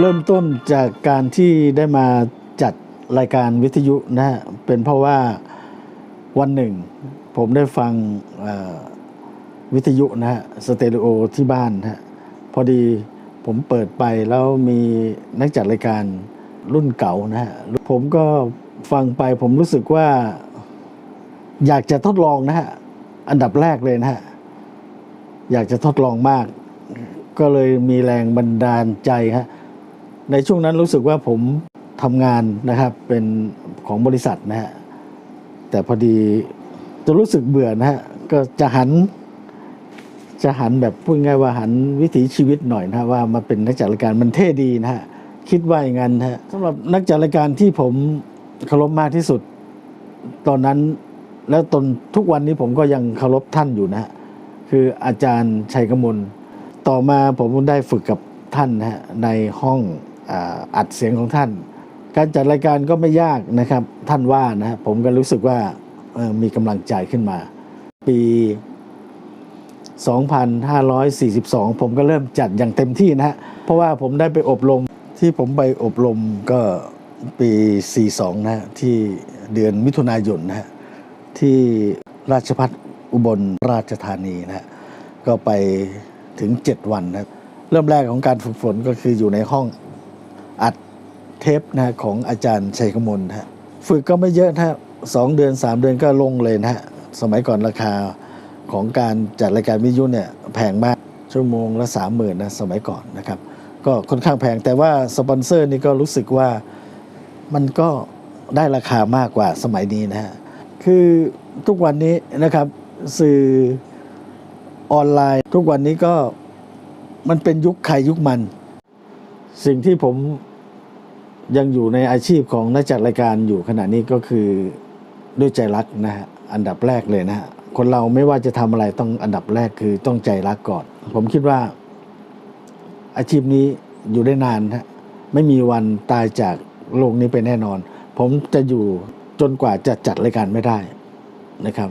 เริ่มต้นจากการที่ได้มาจัดรายการวิทยุนะฮะเป็นเพราะว่าวันหนึ่ง ผมได้ฟังวิทยุนะฮะสเตอริโอที่บ้านฮะพอดีผมเปิดไปแล้วมีนักจัดรายการรุ่นเก่านะฮะผมก็ฟังไปผมรู้สึกว่า อยากจะทดลองนะฮะอันดับแรกเลยนะฮะอยากจะทดลองมาก ก็เลยมีแรงบันดาลใจฮะ ในช่วงนั้นรู้สึกว่าผมทำงานนะครับเป็นของบริษัทนะฮะแต่พอดีจะรู้สึกเบื่อนะฮะก็จะหัน จะหันแบบพูดง่ายว่าหันวิถีชีวิตหน่อยนะฮะว่ามาเป็นนักจัดรายการมันเท่ดีนะฮะคิดว่าอย่างนั้นนะฮะสำหรับนักจัดรายการที่ผมเคารพมากที่สุด ตอนนั้นแล้วตนทุกวันนี้ผมก็ยังเคารพท่านอยู่นะฮะคืออาจารย์ชัยกมลต่อมาผมได้ฝึกกับท่านนะฮะในห้อง อัดเสียงของท่าน การจัดรายการก็ไม่ยากนะครับ ท่านว่านะผมก็รู้สึกว่ามีกำลังใจขึ้นมา ปี 2542 ผมก็เริ่มจัดอย่างเต็มที่นะฮะเพราะว่าผมได้ไปอบรมที่ผมไปอบรมก็ปี 42 นะฮะที่เดือนมิถุนายนนะฮะที่ราชพัฒอุบลราชธานีนะฮะก็ไปถึง 7 วันนะเริ่มแรกของการฝึกฝนก็คืออยู่ในห้อง อัดเทปนะฮะของอาจารย์ชัยกมลฮะฝึกก็ไม่เยอะนะฮะสองเดือนสามเดือนก็ลงเลยนะฮะสมัยก่อนราคาของการจัดรายการวิทยุเนี่ยแพงมากชั่วโมงละสามหมื่นนะสมัยก่อนนะครับ ก็ค่อนข้างแพงแต่ว่าสปอนเซอร์นี่ก็รู้สึกว่ามันก็ได้ราคามากกว่าสมัยนี้นะฮะคือทุกวันนี้นะครับสื่อออนไลน์ ทุกวันนี้ก็มันเป็นยุคใครยุคมัน สิ่งที่ผมยังอยู่ในอาชีพของนักจัดรายการอยู่ขณะนี้ก็คือด้วยใจรักนะฮะอันดับแรกเลยนะฮะคนเราไม่ว่าจะทำอะไรต้องอันดับแรกคือต้องใจรักก่อน ผมคิดว่า อาชีพนี้อยู่ได้นานฮะไม่มีวันตายจากโลกนี้ไปแน่นอน ผมจะอยู่จนกว่าจะจัดรายการไม่ได้นะครับ